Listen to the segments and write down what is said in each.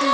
สวัส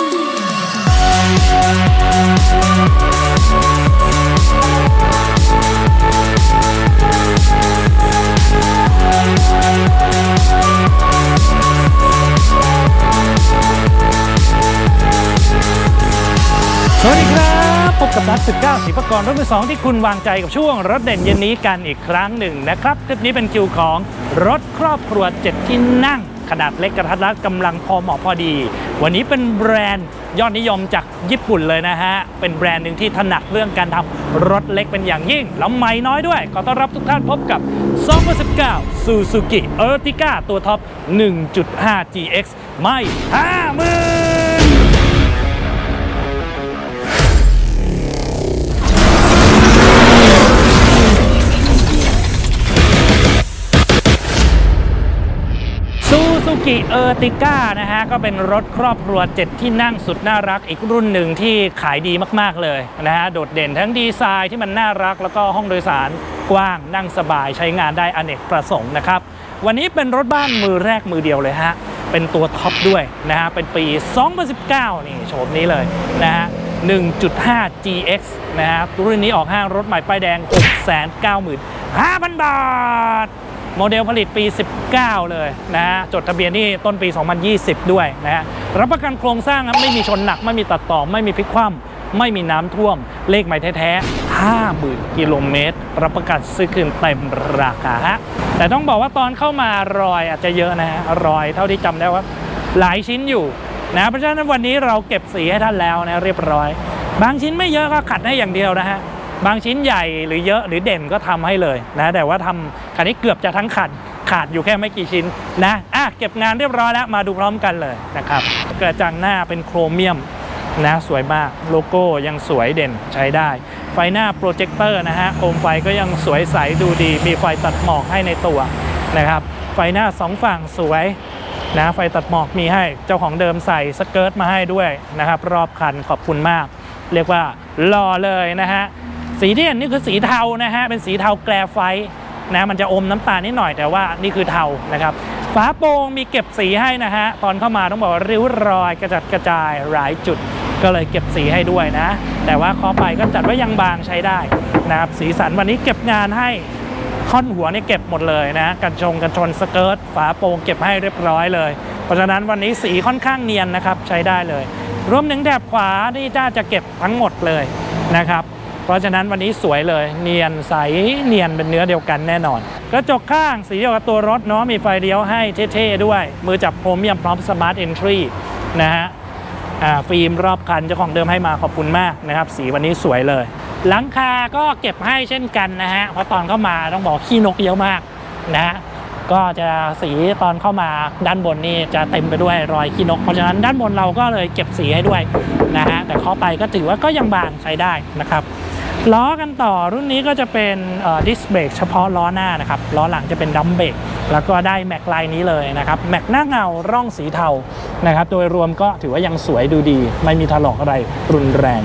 ดีครับพบกับรัฐ19สีประกรณ์รถมือสองที่คุณวางใจกับช่วงรถเด่นเย็นนี้กันอีกครั้งหนึ่งนะครับ คลิปนี้เป็นคิวของรถครอบครัว 7 ที่นั่ง ขนาดเล็กกระทัดรัดกำลังพอเหมาะพอดี วันนี้เป็นแบรนด์ยอดนิยมจากญี่ปุ่นเลยนะฮะ เป็นแบรนด์หนึ่งที่ถนัดเรื่องการทำรถเล็กเป็นอย่างยิ่ง แล้วไม่น้อยด้วย ขอต้อนรับทุกท่านพบกับ 2019 Suzuki Ertiga ตัวท็อป 1.5 GX ไม่ห้ามือ ซูซูกิเออร์ติก้านะฮะ ก็เป็นรถครอบครัว 7 ที่นั่งสุดน่ารักอีกรุ่นหนึ่งที่ขายดีมาก ๆ เลยนะฮะ โดดเด่นทั้งดีไซน์ที่มันน่ารักแล้วก็ห้องโดยสารกว้างนั่งสบายใช้งานได้อเนกประสงค์นะครับ วันนี้เป็นรถบ้านมือแรกมือเดียวเลยฮะ เป็นตัวท็อปด้วยนะฮะ เป็นปี 2019 นี่โฉมนี้เลยนะฮะ 1.5 GX นะฮะรุ่นนี้ออกห้างรถใหม่ป้ายแดง 695,000 บาท โมเดลผลิตปี19 เลยนะฮะจดทะเบียนนี่ต้นปี 2020 ด้วยนะฮะรับประกันโครงสร้างไม่มีชนหนักไม่มีตัดต่อไม่มีพลิกคว่ำไม่มีน้ำท่วม เลขใหม่แท้ๆ50,000 กิโลเมตร รับประกันซื้อคืนเต็มราคาฮะแต่ต้องบอกว่าตอนเข้ามารอยอาจจะเยอะนะฮะรอยเท่าที่จำได้ว่าหลายชิ้นอยู่นะเพราะฉะนั้นวันนี้เราเก็บสีให้ท่านแล้วนะเรียบร้อย บางชิ้นไม่เยอะก็ขัดให้อย่างเดียวนะฮะบางชิ้นใหญ่หรือเยอะหรือเด่นก็ทำให้เลยนะแต่ว่าทำคันนี้เกือบจะทั้งขัด ขาดอยู่แค่ไม่กี่ชิ้นนะอะเก็บงานเรียบร้อยแล้วมาดูพร้อมกันเลยนะครับกระจังหน้าเป็นโครเมียมนะสวยมากโลโก้ยังสวยเด่นใช้ได้ ไฟหน้าโปรเจคเตอร์นะฮะโคมไฟก็ยังสวยใสดูดี มีไฟตัดหมอกให้ในตัวนะครับ ไฟหน้าสองฝั่งสวยนะไฟตัดหมอกมีให้เจ้าของเดิมใส่สเกิร์ตมาให้ด้วยนะครับ รอบคันขอบคุณมาก เรียกว่าหล่อเลยนะฮะสีที่เห็นนี่คือสีเทานะฮะเป็นสีเทาแกลไฟ นะมันจะอมน้ำตาลนิดหน่อยแต่ว่านี่คือเทานะครับฝาโปร่งมีเก็บสีให้นะฮะตอนเข้ามาต้องบอกว่าริ้วรอยกระจัดกระจายหลายจุด ก็เลยเก็บสีให้ด้วยนะ แต่ว่าขอไปก็จัดไว้ยังบางใช้ได้นะครับสีสันวันนี้เก็บงานให้ค่อนหัวนี่เก็บหมดเลยนะกันชงกันชนสเกิร์ตฝาโปร่งเก็บให้เรียบร้อยเลย เพราะฉะนั้นวันนี้สีค่อนข้างเนียนนะครับใช้ได้เลย รวมถึงแถบขวานี่น่าจะเก็บทั้งหมดเลยนะครับ เพราะฉะนั้นวันนี้สวยเลย เนียนใสเนียนเป็นเนื้อเดียวกันแน่นอน กระจกข้างสีเดียวกับตัวรถเนาะมีไฟเลี้ยวให้เท่ๆด้วย มือจับโครมียมพร้อมสมาร์ทเอนทรีนะฮะฟิล์มรอบคันเจ้าของเดิมให้มาขอบคุณมากนะครับสีวันนี้สวยเลย หลังคาก็เก็บให้เช่นกันนะฮะเพราะตอนเข้ามาต้องบอกขี้นกเยอะมากนะฮะก็จะสีตอนเข้ามาด้านบนนี่จะเต็มไปด้วยรอยขี้นก เพราะฉะนั้นด้านบนเราก็เลยเก็บสีให้ด้วยนะฮะแต่เข้าไปก็ถือว่าก็ยังบางใช้ได้นะครับ ล้อกันต่อรุ่นนี้ก็จะเป็นดิสเบรกเฉพาะล้อหน้านะครับล้อหลังจะเป็นดัมเบรกแล้วก็ได้แม็กลายนี้เลยนะครับแม็กหน้าเงาร่องสีเทานะครับโดยรวมก็ถือว่ายังสวยดูดี ไม่มีถลอกอะไรรุนแรง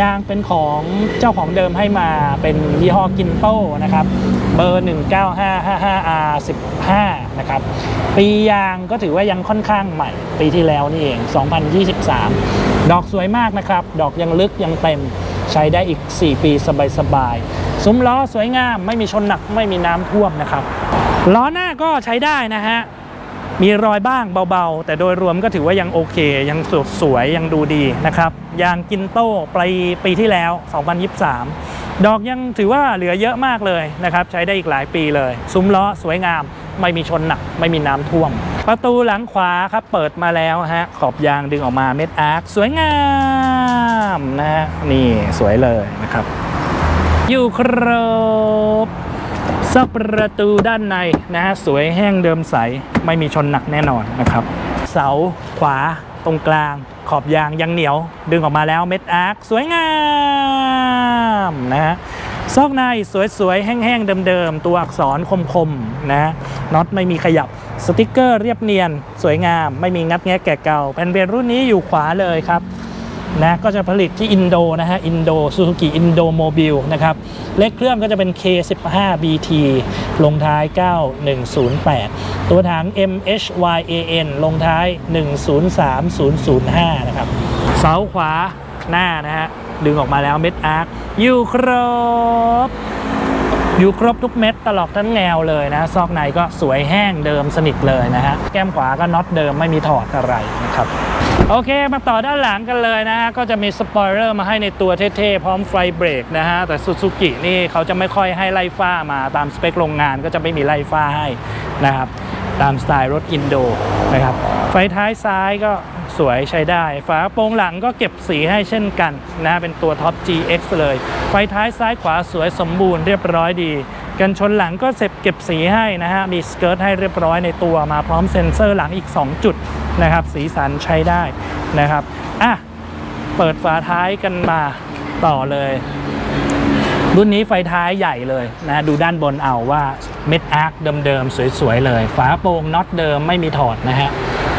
ยางเป็นของเจ้าของเดิมให้มาเป็นยี่ห้อกินโต้นะครับเบอร์ 19555R15 นะครับปียางก็ถือว่ายังค่อนข้างใหม่ ปีที่แล้วนี่เอง 2023 ดอกสวยมากนะครับ ดอกยังลึกยังเต็ม ใช้ได้อีก 4 ปีสบายๆซุ้มล้อสวยงามไม่มีชนหนักไม่มีน้ำท่วมนะครับล้อหน้าก็ใช้ได้นะฮะมีรอยบ้างเบาๆ แต่โดยรวมก็ถือว่ายังโอเค ยังสดสวยยังดูดีนะครับยางกินโต้ปีปีที่แล้ว 2023 ดอกยังถือว่าเหลือเยอะมากเลยนะครับ ใช้ได้อีกหลายปีเลย ซุ้มล้อสวยงาม ไม่มีชนหนัก ไม่มีน้ำท่วม ประตูหลังขวาครับเปิดมาแล้วฮะขอบยางดึงออกมาเม็ดอาร์คสวยงามนะฮะนี่สวยเลยนะครับ อยู่ครบซับประตูด้านในนะฮะสวยแห้งเดิมใสไม่มีชนหนักแน่นอนนะครับ เสาขวาตรงกลาง ขอบยางยังเหนียว ดึงออกมาแล้วเม็ดอาร์คสวยงามนะฮะซอกในสวยๆแห้งๆเดิมๆตัวอักษรคมๆนะน็อตไม่มีขยับ สติกเกอร์เรียบเนียน สวยงาม ไม่มีงัดแงะแกะเก่าแผ่นเบรกรุ่นนี้อยู่ขวาเลยครับนะก็จะผลิตที่อินโดนะฮะอินโดซูซูกิอินโดโมบิลนะครับเลขเครื่องก็จะเป็น K15 BT ลงท้าย 9108 ตัวถัง MHYAN ลงท้าย 103005 นะครับ เสาขวาหน้านะฮะดึงออกมาแล้วเม็ดอาร์คอยู่ครบ อยู่ครบทุกเม็ดตลอดทั้งแนวเลยนะ ซอกในก็สวยแห้งเดิมสนิทเลยนะฮะ แก้มขวาก็น็อตเดิมไม่มีถอดอะไรนะครับ โอเค มาต่อด้านหลังกันเลยนะฮะ ก็จะมีสปอยเลอร์มาให้ในตัวเท่ๆ พร้อมไฟเบรกนะฮะ แต่ซูซูกินี่เขาจะไม่ค่อยให้ไล่ฟ้ามาตามสเปคโรงงานก็จะไม่มีไล่ฟ้าให้นะครับ ตามสไตล์รถอินโดนะครับ ไฟท้ายซ้ายก็ สวยใช้ได้ ฝาโปรงหลังก็เก็บสีให้เช่นกันนะเป็นตัวท็อป GX เลย ไฟท้ายซ้ายขวาสวยสมบูรณ์เรียบร้อยดี กันชนหลังก็เสร็จเก็บสีให้นะฮะมีสเกิร์ตให้เรียบร้อยในตัวมาพร้อมเซ็นเซอร์หลังอีก 2 จุดนะครับ สีสันใช้ได้นะครับอะเปิดฝาท้ายกันมาต่อเลย รุ่นนี้ไฟท้ายใหญ่เลยนะดูด้านบนเอาว่าเม็ดอาร์คเดิมๆสวยๆเลย ฝาโปร่งน็อตเดิมไม่มีถอดนะฮะ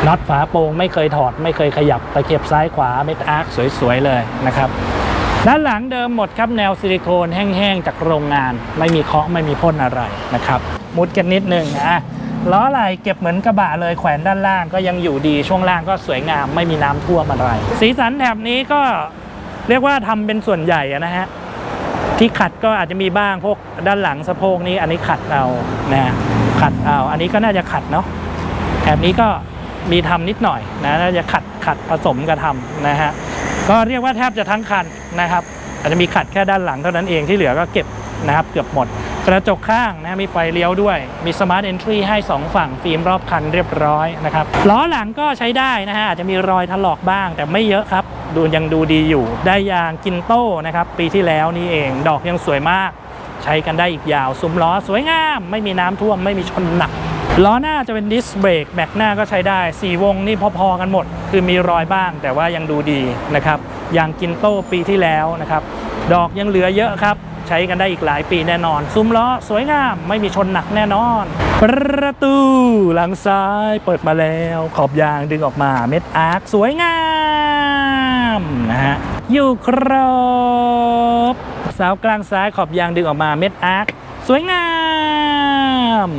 น็อตฝาโปร่งไม่เคยถอด ไม่เคยขยับตะเข็บซ้ายขวาเม็ดอาร์คสวยๆเลยนะครับด้านหลังเดิมหมดครับแนวซิลิโคนแห้งๆจากโรงงาน ไม่มีเคาะไม่มีพ่นอะไรนะครับมุดกันนิดนึงนะล้อไหล่เก็บเหมือนกระบะเลยแขวนด้านล่างก็ยังอยู่ดีช่วงล่างก็สวยงามไม่มีน้ำท่วมอะไร สีสันแถบนี้ก็เรียกว่าทำเป็นส่วนใหญ่นะฮะที่ขัดก็อาจจะมีบ้างพวกด้านหลังสะโพกนี้อันนี้ขัดเอานะขัดเอาอันนี้ก็น่าจะขัดเนาะแถบนี้ก็ มีทำนิดหน่อยนะจะขัดขัดผสมกับทำนะฮะก็เรียกว่าแทบจะทั้งคันนะครับ อาจจะมีขัดแค่ด้านหลังเท่านั้นเองที่เหลือก็เก็บนะครับเกือบหมด กระจกข้างนะมีไฟเลี้ยวด้วย มีสมาร์ทเอนทรีให้ 2 ฝั่งฟิล์มรอบคันเรียบร้อยนะครับล้อหลังก็ใช้ได้นะฮะอาจจะมีรอยถลอกบ้าง แต่ไม่เยอะครับ ดูยังดูดีอยู่ ได้ยางกินโต้นะครับปีที่แล้วนี่เอง ดอกยังสวยมาก ใช้กันได้อีกยาวซุ้มล้อสวยงาม ไม่มีน้ำท่วมไม่มีชนหนัก ล้อหน้าจะเป็นดิสเบรกแม็กหน้าก็ใช้ได้ 4 วงนี่พอๆกันหมด คือมีรอยบ้าง แต่ว่ายังดูดีนะครับยางกินโต้ปีที่แล้วนะครับ ดอกยังเหลือเยอะครับ ใช้กันได้อีกหลายปีแน่นอน ซุ้มล้อสวยงาม ไม่มีชนหนักแน่นอน ประตูหลังซ้ายเปิดมาแล้ว ขอบยางดึงออกมาเม็ดอาร์คสวยงามนะฮะอยู่ครบเสาวกลางซ้ายขอบยางดึงออกมาเม็ดอาร์คสวยงาม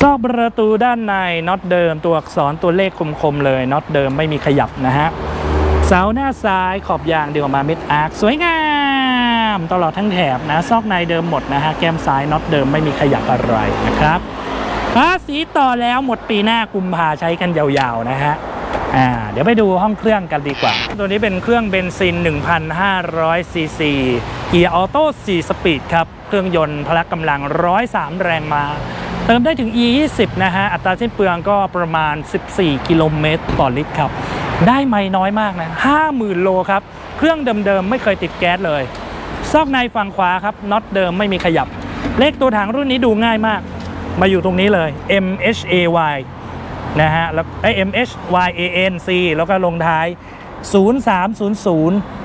ซอกประตูด้านในน็อตเดิมตัวอักษรตัวเลขคมๆเลยน็อตเดิมไม่มีขยับนะฮะเสาหน้าซ้ายขอบยางเดึงออกมาเม็ดอาร์คสวยงามตลอดทั้งแถบนะซอกในเดิมหมดนะฮะแก้มซ้ายน็อตเดิมไม่มีขยับอะไรนะครับภาษีต่อแล้วหมดปีหน้ากุมภาใช้กันยาวๆนะฮะอ่าเดี๋ยวไปดูห้องเครื่องกันดีกว่า ตัวนี้เป็นเครื่องเบนซิน 1,500ซีซีเกียร์ออโต้4สปีดครับ เครื่องยนต์พละกำลัง 103 แรงม้าเติมได้ถึง E20 นะฮะ อัตราสิ้นเปลืองก็ประมาณ 14 กิโลเมตรต่อลิตรครับ ได้ไม่น้อยมากนะ 50,000 โลครับ เครื่องเดิมๆ ไม่เคยติดแก๊สเลย ซอกในฝั่งขวาครับน็อตเดิมไม่มีขยับ เลขตัวถังรุ่นนี้ดูง่ายมาก มาอยู่ตรงนี้เลย MHAY นะฮะ แล้วไอ้ MHYANC แล้วก็ลงท้าย 0300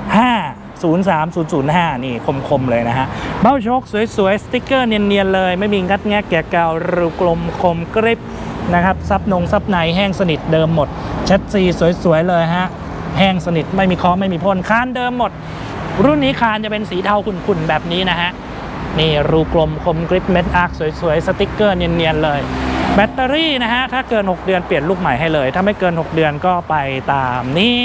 03005 นี่คมๆเลยนะฮะ เบ้าโชคสวยๆ สติ๊กเกอร์เนียนๆเลย ไม่มีงัดแงะแกะเการูกลมคมกริบนะครับ ซับนงซับในแห้งสนิทเดิมหมดเช็ดซีสวยๆ เลยฮะ แห้งสนิทไม่มีคอไม่มีพ่นคานเดิมหมด รุ่นนี้คานจะเป็นสีเทาขุ่นๆ แบบนี้นะฮะ นี่รูกลมคมกริปเม็ดอาร์คสวยๆ สติ๊กเกอร์เนียนๆเลยแบตเตอรี่นะฮะ ถ้าเกิน 6 เดือนเปลี่ยนลูกใหม่ให้เลย ถ้าไม่เกิน 6 เดือนก็ไปตามนี้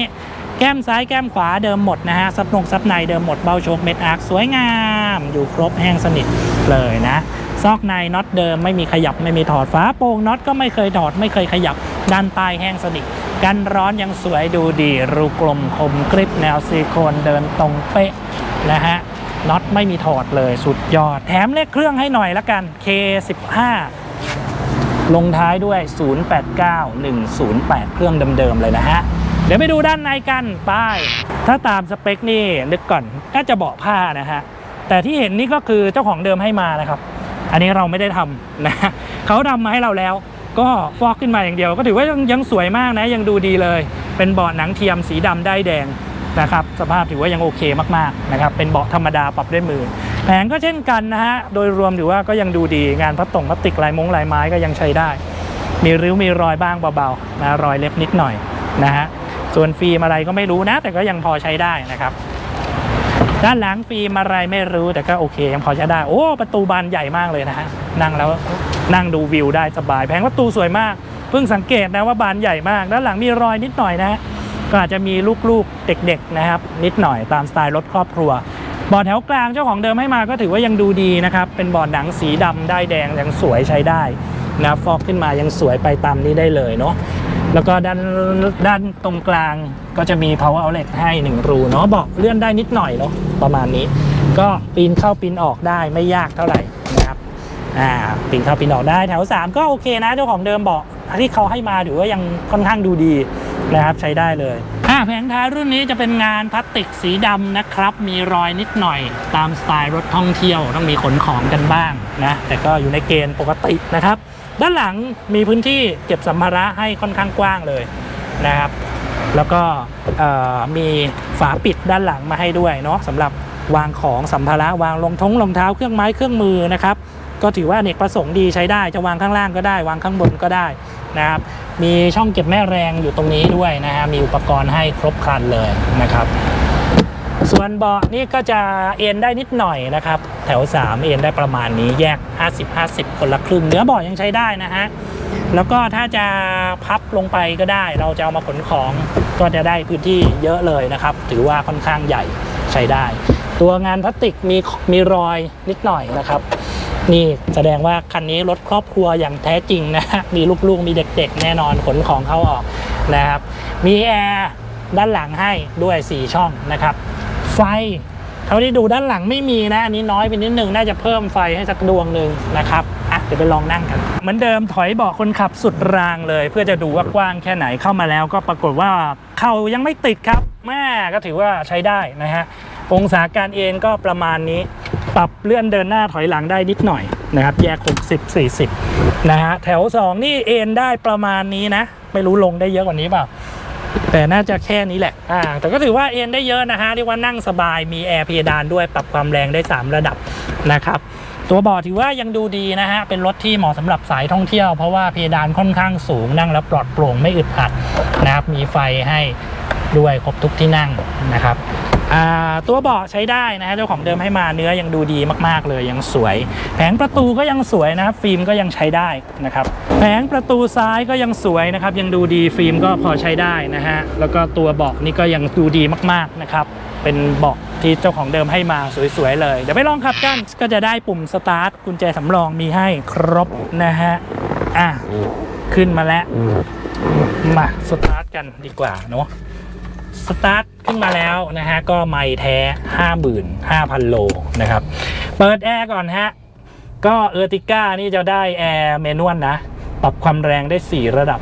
แก้มซ้ายแก้มขวาเดิมหมดนะฮะซับนงซับในเดิมหมดเบ้าโชคเม็ดอาร์คสวยงาม อยู่ครบแห้งสนิทเลยนะซอกในน็อตเดิมไม่มีขยับไม่มีถอดฝาโป่งน็อตก็ไม่เคยถอดไม่เคยขยับ ด้านใต้แห้งสนิทกันร้อนยังสวยดูดี รูกลมคมกริปแนวซิลิโคนเดินตรงเป๊ะนะฮะน็อตไม่มีถอดเลยสุดยอด แถมเลขเครื่องให้หน่อยละกัน K15 ลงท้ายด้วย 089108 เครื่องเดิมๆเลยนะฮะ เดี๋ยวไปดูด้านในกันไป้ายถ้าตามสเปคนี่นึกก่อนน่าจะเบาะผ้านะฮะแต่ที่เห็นนี่ก็คือเจ้าของเดิมให้มานะครับ อันนี้เราไม่ได้ทำนะเขาทำมาให้เราแล้ว ก็ฟอกขึ้นมาอย่างเดียว ก็ถือว่ายังยังสวยมากนะยังดูดีเลย เป็นเบาะหนังเทียมสีดำได้แดงนะครับสภาพถือว่ายังโอเคมากๆนะครับเป็นเบาะธรรมดาปรับด้วยมือ แผงก็เช่นกันนะฮะโดยรวมถือว่าก็ยังดูดีงานพลาสตงพลาสติกลายมงลายไม้ก็ยังใช้ได้ มีริ้วมีรอยบ้างเบาๆนะรอยเล็บนิดหน่อยนะฮะ ส่วนฟิล์มอะไรก็ไม่รู้นะ แต่ก็ยังพอใช้ได้นะครับ ด้านหลังฟิล์มอะไรไม่รู้แต่ก็โอเค ยังพอใช้ได้ โอ้ ประตูบานใหญ่มากเลยนะฮะนั่งแล้วนั่งดูวิวได้สบาย แผงประตูสวยมาก เพิ่งสังเกตนะว่าบานใหญ่มาก ด้านหลังมีรอยนิดหน่อยนะ ก็อาจจะมีลูกๆเด็กๆนะครับ นิดหน่อยตามสไตล์รถครอบครัวบอร์ดแถวกลางเจ้าของเดิมให้มาก็ถือว่ายังดูดีนะครับ เป็นบอร์ดหนังสีดำได้แดงยังสวยใช้ได้นะฟอกขึ้นมายังสวยไปตามนี้ได้เลยเนาะ แล้วก็ด้านด้านตรงกลางก็จะมี power outlet ให้ 1 รูเนาะเบอกเลื่อนได้นิดหน่อยเนาะประมาณนี้ ก็ปีนเข้าปีนออกได้ไม่ยากเท่าไหร่นะครับอ่าปีนเข้าปีนออกได้แถว 3 ก็โอเคนะเจ้าของเดิมบอกที่เขาให้มาถือว่ายังค่อนข้างดูดีนะครับใช้ได้เลยอ่าแผงท้ายรุ่นนี้จะเป็นงานพลาสติกสีดำนะครับ มีรอยนิดหน่อยตามสไตล์รถท่องเที่ยวต้องมีขนของกันบ้างนะแต่ก็อยู่ในเกณฑ์ปกตินะครับ ด้านหลังมีพื้นที่เก็บสัมภาระให้ค่อนข้างกว้างเลยนะครับ แล้วก็มีฝาปิดด้านหลังมาให้ด้วยเนาะสำหรับวางของสัมภาระวางรองท้องรองเท้าเครื่องไม้เครื่องมือนะครับก็ถือว่าเนกประสงค์ดีใช้ได้จะวางข้างล่างก็ได้ วางข้างบนก็ได้นะครับมีช่องเก็บแม่แรงอยู่ตรงนี้ด้วยนะฮะมีอุปกรณ์ให้ครบครันเลยนะครับ ส่วนเบาะนี่ก็จะเอ็นได้นิดหน่อยนะครับ แถว 3 เอ็นได้ประมาณนี้แยก 50-50 คนละครึ่งเนื้อเบาะยังใช้ได้นะฮะแล้วก็ถ้าจะพับลงไปก็ได้ เราจะเอามาขนของก็จะได้พื้นที่เยอะเลยนะครับ ถือว่าค่อนข้างใหญ่ใช้ได้ ตัวงานพลาสติกมีมีรอยนิดหน่อยนะครับ นี่แสดงว่าคันนี้รถครอบครัวอย่างแท้จริงนะฮะมีลูกๆมีเด็กๆ แน่นอนขนของเข้าออกนะครับ มีแอร์ด้านหลังให้ด้วย 4 ช่องนะครับ ไฟ เท่าที่ดูด้านหลังไม่มีนะ อันนี้น้อยไปนิดนึง น่าจะเพิ่มไฟให้สักดวงหนึ่งนะครับอะเดี๋ยวไปลองนั่งกัน เหมือนเดิมถอยเบาะคนขับสุดรางเลย เพื่อจะดูว่ากว้างแค่ไหนเข้ามาแล้ว ก็ปรากฏว่าเข่ายังไม่ติดครับแม่ก็ถือว่าใช้ได้นะฮะองศาการเอ็นก็ประมาณนี้ ปรับเลื่อนเดินหน้าถอยหลังได้นิดหน่อยนะครับ แยก 60 40 นะฮะ แถว 2 นี่เอ็นได้ประมาณนี้นะ ไม่รู้ลงได้เยอะกว่านี้เปล่า แต่น่าจะแค่นี้แหละ อ่า แต่ก็ถือว่าเอ็นได้เยอะนะฮะ เรียกว่านั่งสบาย มีแอร์เพดานด้วย ปรับความแรงได้ 3 ระดับนะครับ ตัวเบาะถือว่ายังดูดีนะฮะ เป็นรถที่เหมาะสำหรับสายท่องเที่ยว เพราะว่าเพดานค่อนข้างสูง นั่งแล้วปลอดโปร่งไม่อึดอัดนะครับ มีไฟให้ด้วยครบทุกที่นั่งนะครับ ตัวเบาะใช้ได้นะฮะเจ้าของเดิมให้มาเนื้อยังดูดีมากๆ เลยยังสวย แผงประตูก็ยังสวยนะครับฟิล์มก็ยังใช้ได้นะครับแผงประตูซ้ายก็ยังสวยนะครับยังดูดีฟิล์มก็พอใช้ได้นะฮะแล้วก็ตัวเบาะนี่ก็ยังดูดีมากๆนะครับเป็นเบาะที่เจ้าของเดิมให้มาสวยๆเลย เดี๋ยวไปลองขับกันก็จะได้ปุ่มสตาร์ทกุญแจสำรองมีให้ครบนะฮะอะขึ้นมาแล้วมาสตาร์ทกันดีกว่าเนาะ สตาร์ทขึ้นมาแล้วนะฮะก็ไม่แท้ 55,000 โลนะครับ เปิดแอร์ก่อนฮะ ก็เออร์ติก้านี่จะได้แอร์เมนวลนะ ปรับความแรงได้ 4 ระดับ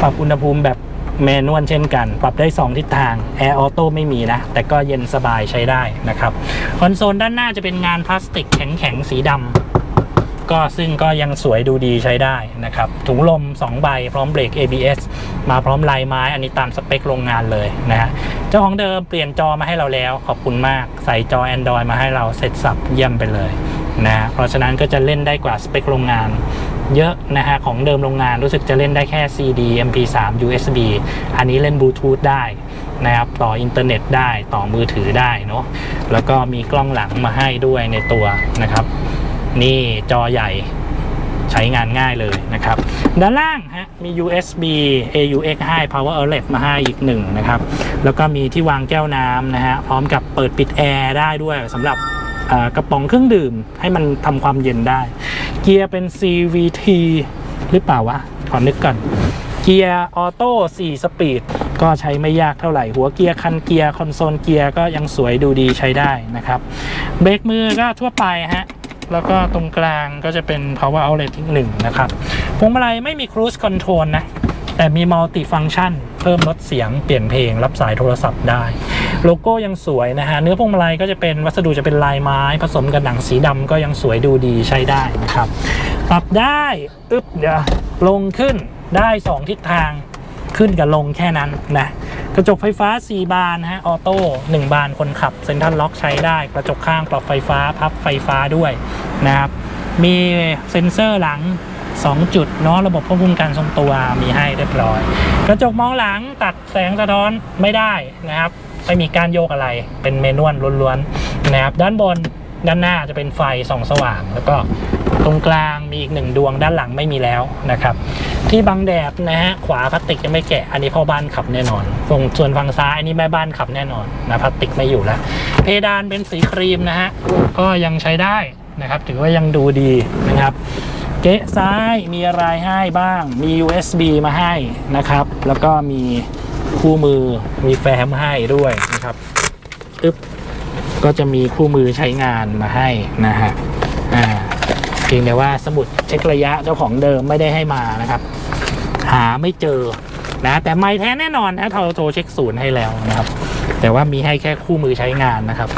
ปรับอุณหภูมิแบบเมนวลเช่นกัน ปรับได้ 2 ทิศทางแอร์ออโต้ไม่มีนะ แต่ก็เย็นสบายใช้ได้นะครับ คอนโซลด้านหน้าจะเป็นงานพลาสติกแข็งๆ สีดำ ก็ซึ่งก็ยังสวยดูดีใช้ได้นะครับ ถุงลม 2 ใบพร้อมเบรก ABS มาพร้อมลายไม้ อันนี้ตามสเปคโรงงานเลยนะฮะเจ้าของเดิมเปลี่ยนจอมาให้เราแล้ว ขอบคุณมาก ใส่จอ Android มาให้เราเสร็จสับเยี่ยมไปเลยนะเพราะฉะนั้นก็จะเล่นได้กว่าสเปคโรงงานเยอะนะฮะของเดิมโรงงานรู้สึกจะเล่นได้แค่ CD MP3 USB อันนี้เล่นบลูทูธได้นะครับต่ออินเทอร์เน็ตได้ต่อมือถือได้เนาะแล้วก็มีกล้องหลังมาให้ด้วยในตัวนะครับ นี่จอใหญ่ใช้งานง่ายเลยนะครับ ด้านล่างฮะมี USB AUX ให้ Power Outlet มาให้อีกหนึ่งนะครับ แล้วก็มีที่วางแก้วน้ำนะฮะพร้อมกับเปิดปิดแอร์ได้ด้วยสำหรับกระป๋องเครื่องดื่มให้มันทำความเย็นได้ เกียร์เป็น CVT หรือเปล่าวะ ขอนึกก่อน เกียร์ออโต้4สปีดก็ใช้ไม่ยากเท่าไหร่ หัวเกียร์คันเกียร์คอนโซลเกียร์ก็ยังสวยดูดีใช้ได้นะครับ เบรกมือก็ทั่วไปฮะ แล้วก็ตรงกลางก็จะเป็น power outlet อีหนึ่งนะครับพวงมาลัยไม่มี cruise control นะ แต่มี multi function เพิ่มลดเสียงเปลี่ยนเพลง รับสายโทรศัพท์ได้ โลโก้ยังสวยนะฮะ เนื้อพวงมาลัยก็จะเป็นวัสดุจะเป็นลายไม้ ผสมกับหนังสีดำก็ยังสวยดูดีใช้ได้นะครับ ปรับได้อึ๊บเดี๋ยวลงขึ้นได้ 2 ทิศทางขึ้นกับลงแค่นั้นนะ กระจกไฟฟ้า 4 บานนะฮะออโต้1บานคนขับเซ็นทรัลล็อกใช้ได้ กระจกข้างปรับไฟฟ้าพับไฟฟ้าด้วยนะครับ มีเซ็นเซอร์หลัง 2 จุดเนาะระบบควบคุมการทรงตัวมีให้เรียบร้อย กระจกมองหลังตัดแสงสะท้อนไม่ได้นะครับไม่มีการโยกอะไรเป็นเมนวลล้วนๆนะครับ ด้านบนด้านหน้าจะเป็นไฟส่องสว่าง แล้วก็ ตรงกลางมีอีกหนึ่งดวงด้านหลังไม่มีแล้วนะครับ ที่บังแดดนะฮะขวาพลาสติกยังไม่แกะอันนี้พ่อบ้านขับแน่นอนส่วนส่วนฝั่งซ้ายอันนี้แม่บ้านขับแน่นอนนะพลาสติกไม่อยู่แล้ว เพดานเป็นสีครีมนะฮะก็ยังใช้ได้นะครับ ถือว่ายังดูดีนะครับเก๊ะซ้ายมีอะไรให้บ้าง มี USB มาให้นะครับ แล้วก็มีคู่มือมีแฟ้มให้ด้วยนะครับอึ๊บก็จะมีคู่มือใช้งานมาให้นะฮะ เพียงแต่ว่าสมุดเช็คระยะเจ้าของเดิมไม่ได้ให้มานะครับ หาไม่เจอนะแต่ไม่แท้แน่นอนนะเราโทรเช็คศูนย์ให้แล้วนะครับ แต่ว่ามีให้แค่คู่มือใช้งานนะครับ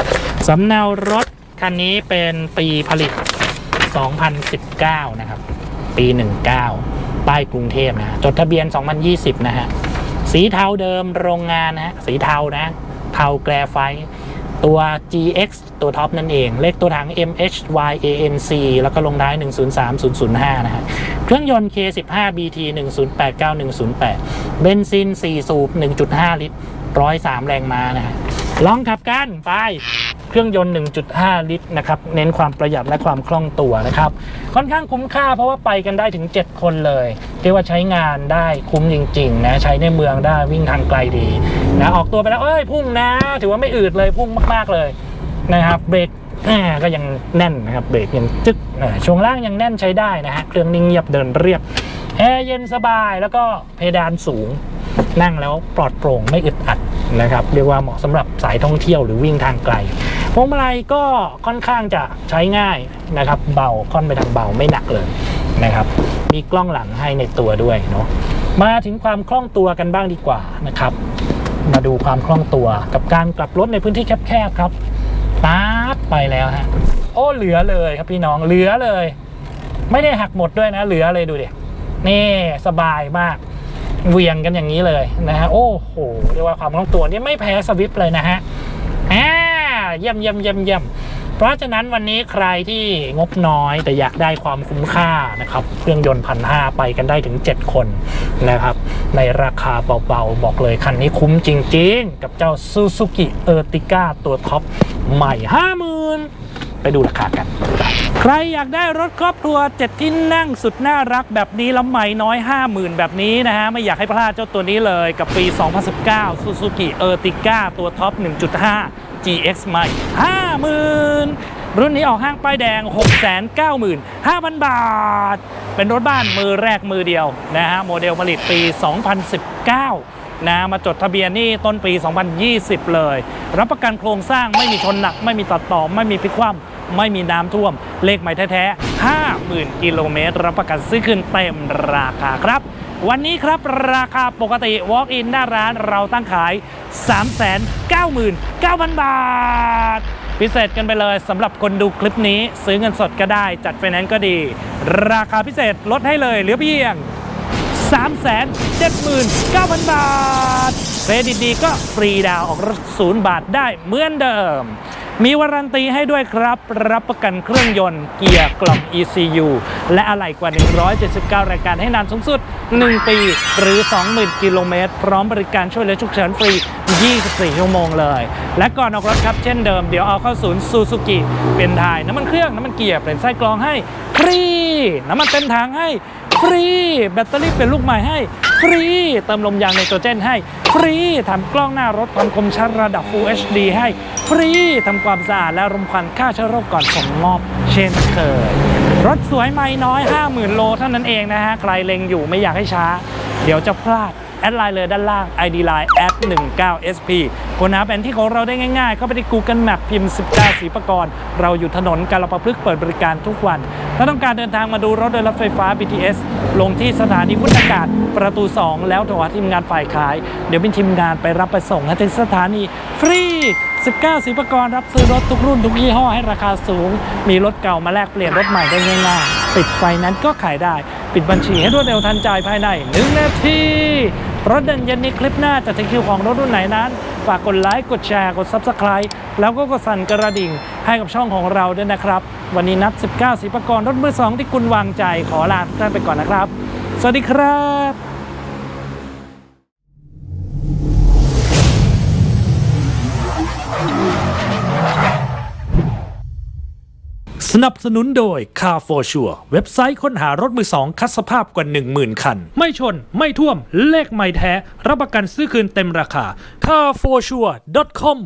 สำเนารถคันนี้เป็นปีผลิต 2019 นะครับ ปี 19 ป้ายกรุงเทพนะจดทะเบียน 2020 นะฮะสีเทาเดิมโรงงานนะฮะสีเทานะ เทาแกรไฟ ตัว GX ตัวท็อปนั่นเอง เลขตัวถัง MHYANC แล้วก็ลงท้าย 103005 นะฮะเครื่องยนต์ K15 BT 1089 108 เบนซิน 4 สูบ 1.5 ลิตร 103 แรงม้านะฮะลองขับกัน ไป เครื่องยนต์ 1.5 ลิตรนะครับเน้นความประหยัดและความคล่องตัวนะครับค่อนข้างคุ้มค่าเพราะว่าไปกันได้ถึง 7 คนเลยเรียกว่าใช้งานได้คุ้มจริงๆนะใช้ในเมืองได้วิ่งทางไกลดีนะออกตัวไปแล้วเอ้ยพุ่งนะ ถือว่าไม่อืดเลยพุ่งมาก ๆเลยนะครับเบรกก็ยังแน่นนะครับเบรกยังจึ๊กช่วงล่างยังแน่นใช้ได้นะฮะเครื่องนิ่งเงียบเดินเรียบแอร์เย็นสบายแล้วก็เพดานสูงนั่งแล้วปลอดโปร่งไม่อึดอัดนะครับเรียกว่าเหมาะสำหรับสายท่องเที่ยวหรือวิ่งทางไกล วงมาลัยก็ค่อนข้างจะใช้ง่ายนะครับ เบาค่อนไปทางเบาไม่หนักเลยนะครับ มีกล้องหลังให้ในตัวด้วยเนาะมาถึงความคล่องตัวกันบ้างดีกว่านะครับ มาดูความคล่องตัวกับการกลับรถในพื้นที่แคบๆครับป๊าบไปแล้วฮะโอ้เหลือเลยครับพี่น้องเหลือเลย ไม่ได้หักหมดด้วยนะ เหลือเลยดูดินี่สบายมากเวียงกันอย่างนี้เลยนะฮะโอ้โหเรียกว่าความคล่องตัวนี่ไม่แพ้สวิฟต์เลยนะฮะ เยี่ยมเยี่ยมเยี่ยมเยี่ยมเพราะฉะนั้นวันนี้ใครที่งบน้อยแต่อยากได้ความคุ้มค่านะครับเครื่องยนต์พันห้าไปกันได้ถึง 7 คนนะครับ ในราคาเบาๆ บอกเลยคันนี้คุ้มจริงๆ กับเจ้า Suzuki Ertiga ตัวท็อปใหม่ 50,000 ไปดูราคากัน ใครอยากได้รถครอบครัว 7 ที่นั่งสุดน่ารักแบบนี้แล้วใหม่น้อย 50,000 แบบนี้นะฮะ ไม่อยากให้พลาดเจ้าตัวนี้เลยกับปี 2019 Suzuki Ertiga ตัวท็อป1.5 GX ใหม่50,000 รุ่นนี้ออกห้างป้ายแดง 695,000 บาท เป็นรถบ้านมือแรกมือเดียวนะฮะโมเดลผลิตปี 2019 นะมาจดทะเบียนนี่ต้นปี 2020 เลย รับประกันโครงสร้างไม่มีชนหนัก ไม่มีตัดต่อ ไม่มีพลิกคว่ำไม่มีน้ำท่วม เลขใหม่แท้ๆ50,000 กิโลเมตร รับประกันซื้อคืนเต็มราคาครับ วันนี้ครับราคาปกติ Walk in หน้าร้านเราตั้งขาย 399,000 บาท พิเศษกันไปเลยสำหรับคนดูคลิปนี้ซื้อเงินสดก็ได้จัดไฟแนนซ์ก็ดี ราคาพิเศษลดให้เลยเหลือเพียง 379,000 บาทเครดิตดีก็ฟรีดาวออกรถศูนย์บาทได้เหมือนเดิม มีวารันตีให้ด้วยครับ รับประกันเครื่องยนต์เกียร์กล่อง ECU และอะไหล่กว่า 179 รายการให้นานสูงสุด 1 ปีหรือ 20,000 กิโลเมตร พร้อมบริการช่วยเหลือฉุกเฉินฟรี 24 ชั่วโมงเลย และก่อนออกรถครับเช่นเดิม เดี๋ยวเอาเข้าศูนย์ซูซูกิเป็นถ่ายน้ำมันเครื่อง น้ำมันเกียร์เปลี่ยนไส้กรองให้ฟรี น้ำมันเต็มถังให้ฟรี แบตเตอรี่เป็นลูกใหม่ให้ฟรี เติมลมยางไนโตรเจนให้ฟรีทำกล้องหน้ารถความคมชัดระดับ Full HD ให้ฟรีทำความสะอาดและรมควันฆ่าเชื้อโรคก่อนส่งมอบเช่นเคย รถสวยไม่น้อย 50,000 โลเท่านั้นเองนะฮะ ใครเล็งอยู่ไม่อยากให้ช้า เดี๋ยวจะพลาด แอดไลน์เลยด้านล่าง ID Line แอด19 SP คนหาแผนที่ของเราได้ง่ายๆ เข้าไปที่ Google Map พิมพ์ 19 สีประกรณ์เราอยู่ถนนกาลประพฤกษ์เปิดบริการทุกวัน ถ้าต้องการเดินทางมาดูรถโดยรถไฟฟ้า BTS ลงที่สถานีพุทธากาศประตู 2 แล้วโทรหาทีมงานฝ่ายขาย เดี๋ยวเป็นทีมงานไปรับไปส่งให้ถึงสถานีฟรี 19สีประกรรับซื้อรถทุกรุ่นทุกยี่ห้อให้ราคาสูง มีรถเก่ามาแลกเปลี่ยนรถใหม่ได้ง่ายๆปิดไฟนั้นก็ขายได้ ปิดบัญชีให้รวดเร็วทันใจภายใน 1 นาที รถเด่นเย็นนี้คลิปหน้าจะถึงคิวของรถรุ่นไหนนั้น ฝากกดไลค์กดแชร์กด Subscribe แล้วก็กดสั่นกระดิ่งให้กับช่องของเราด้วยนะครับ วันนี้นัด 19ศิลปากรรถมือสองที่คุณวางใจขอลาทุกท่านไปก่อนนะครับ สวัสดีครับสนับสนุนโดย Car for Sure เว็บไซต์ค้นหารถมือสองคัดสภาพกว่า 10,000 คัน ไม่ชน ไม่ท่วม เลขไม่แท้ รับประกันซื้อคืนเต็มราคา carforsure.com